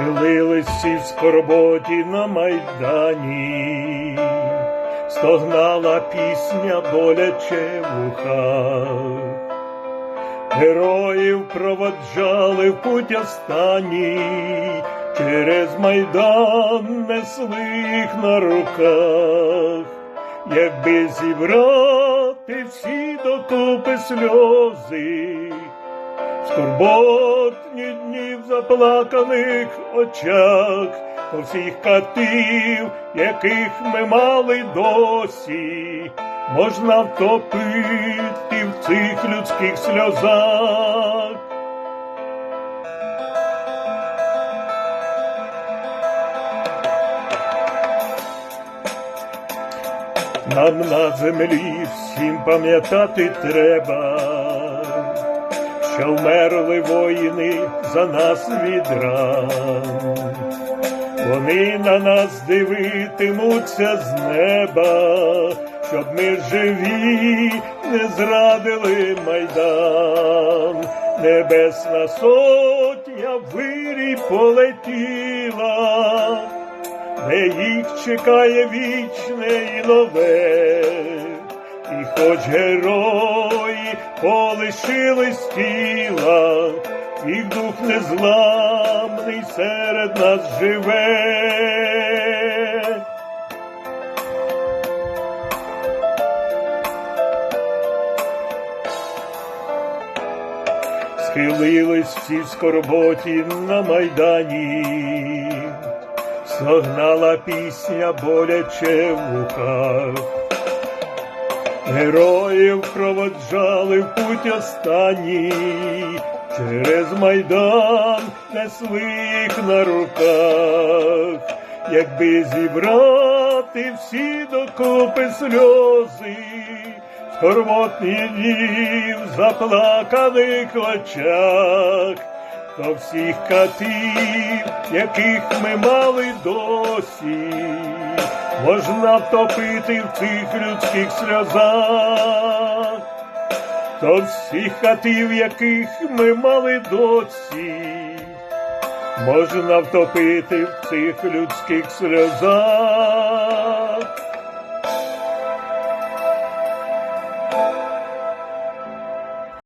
Схилились всі в скорботі на майдані, стогнала пісня боляче в ухах. Героїв проводжали в путь останній, через майдан несли їх на руках, якби зібрати всі докупи сльози, скорботні дні в заплаканих очах, по всіх катів, яких ми мали досі, можна втопити в цих людських сльозах. Нам на землі всім пам'ятати треба, що вмерли воїни за нас від ран. Вони на нас дивитимуться з неба, щоб ми живі не зрадили майдан. Небесна сотня вирій полетіла, де їх чекає вічне і нове, і хоч герої полишились тіла, їх дух незламний серед нас живе. Схилились всі в скорботі на майдані, Согнала пісня боляче в ухах. Героїв проводжали в путь останній, через майдан несли їх на руках, якби зібрати всі докупи сльози, скорботні дні в заплаканих очах то всіх катів, яких ми мали досі, можна втопити в цих людських сльозах, то всіх хатів, яких ми мали досі, можна втопити в цих людських сльозах.